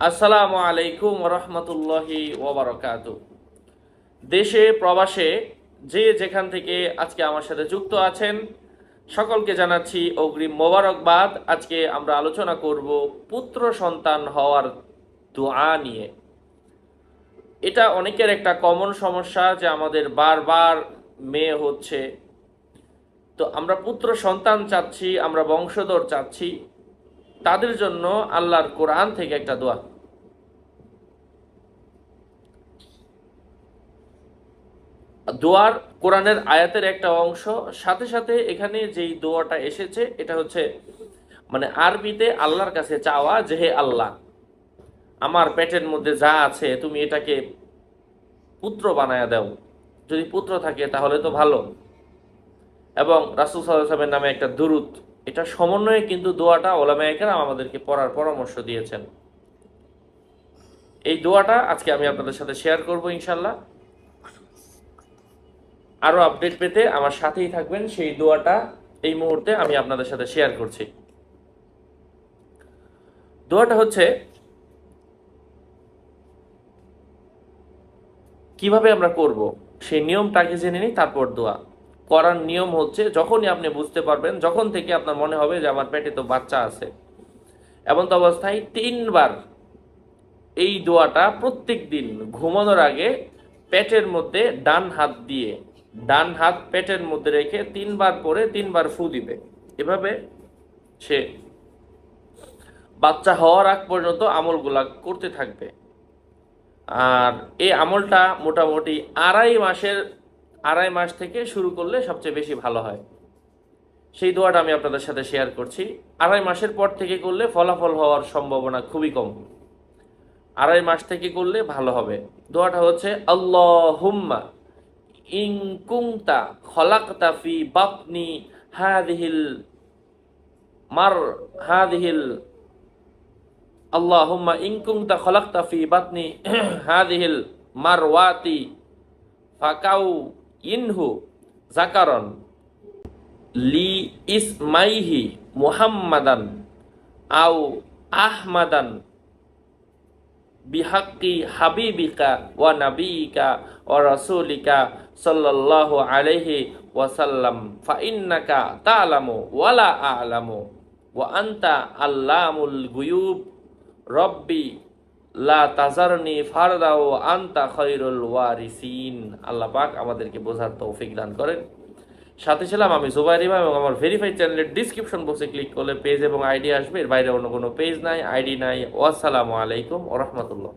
আসসালামু আলাইকুম রহমতুল্লাহি ওবরাকাত। দেশে, প্রবাসে যে যেখান থেকে আজকে আমার সাথে যুক্ত আছেন, সকলকে জানাচ্ছি অগ্রিম মোবারকবাদ। আজকে আমরা আলোচনা করব পুত্র সন্তান হওয়ার দোয়া নিয়ে। এটা অনেকের একটা কমন সমস্যা যে আমাদের বারবার মেয়ে হচ্ছে। তো আমরা পুত্র সন্তান চাচ্ছি, আমরা বংশধর চাচ্ছি। তাদের জন্য আল্লাহর কোরআন থেকে একটা দোয়া। দোয়ার কোরআনের আয়াতের একটা অংশ, সাথে সাথে এখানে যেই দোয়াটা এসেছে, এটা হচ্ছে মানে আরবিতে আল্লাহর কাছে চাওয়া যে, হে আল্লাহ, আমার পেটের মধ্যে যা আছে, তুমি এটাকে পুত্র বানায়া দাও। যদি পুত্র থাকে, তাহলে তো ভালো। এবং রাসুল সাল্লামের নামে একটা দুরুদ। এটা সমন্বয়ে কিন্তু দোয়াটা ওলামায়িকেরাম আমাদেরকে পড়ার পরামর্শ দিয়েছেন। এই দোয়াটা আজকে আমি আপনাদের সাথে শেয়ার করব ইনশাল্লাহ আরও আপডেট পেতে আমার সাথেই থাকবেন, সেই দোয়াটা এই মুহূর্তে আমি আপনাদের সাথে শেয়ার করছি। দোয়াটা হচ্ছে, কীভাবে আমরা করব, সেই নিয়মটাকে জেনে নিই, তারপর দোয়া। করার নিয়ম হচ্ছে যখনই আপনি বুঝতে পারবেন, যখন থেকে আপনার মনে হবে যে আমার পেটে তো বাচ্চা আছে। এমন তো অবস্থায় তিনবার এই দোয়াটা প্রত্যেক দিন ঘুমানোর আগে পেটের মধ্যে ডান হাত দিয়ে, ডান হাত পেটের মধ্যে রেখে তিনবার পরে তিনবার ফু দিবে। এভাবে সে বাচ্চা হওয়ার আগ পর্যন্ত আমলগুলা করতে থাকবে। আর এই আমলটা মোটামুটি আড়াই মাসের আড়াই মাস থেকে শুরু করলে সবচেয়ে বেশি ভালো হয়। সেই দোয়াটা আমি আপনাদের সাথে শেয়ার করছি। আড়াই মাসের পর থেকে করলে ফলাফল হওয়ার সম্ভাবনা খুবই কম। আড়াই মাস থেকে করলে ভালো হবে। দোয়াটা হচ্ছে আল্লাহ হুম্মা ইং কুংতা খলাকতা বাপনি হাদিহিল মার হাদিহিল আল্লাহুম্মা ইন কুনতা খলাকতা ফি বাতনি হাদিহিল মারওয়াতি ফাকাউ ইনহু জাকারন লি ইসমাইহি মুহাম্মাদান আও আহমাদান বিহাক্কি হাবিবিকা ওয়া নাবিকা ওয়া রাসূলিকা সাল্লাল্লাহু আলাইহি ওয়াসাল্লাম ফা ইন্নাকা তা'লামু ওয়ালা আ'লামু ওয়া আনতা আল্লামুল গুয়ুব রব্বি লা তাজারনি ফারদাও আন্তা খৈরুল ওয়ারিসিন। আল্লাহ পাক আমাদেরকে বোঝার তৌফিক দান করেন। সাথে ছিলাম আমি জুবাইর ইমাম এবং আমার ভেরিফাইড চ্যানেলের ডিসক্রিপশন বক্সে ক্লিক করলে পেজ এবং আইডি আসবে। এর বাইরে অন্য কোনো পেজ নাই আইডি নাই। ওয়াসসালামু আলাইকুম ওরহমতুল্লাহ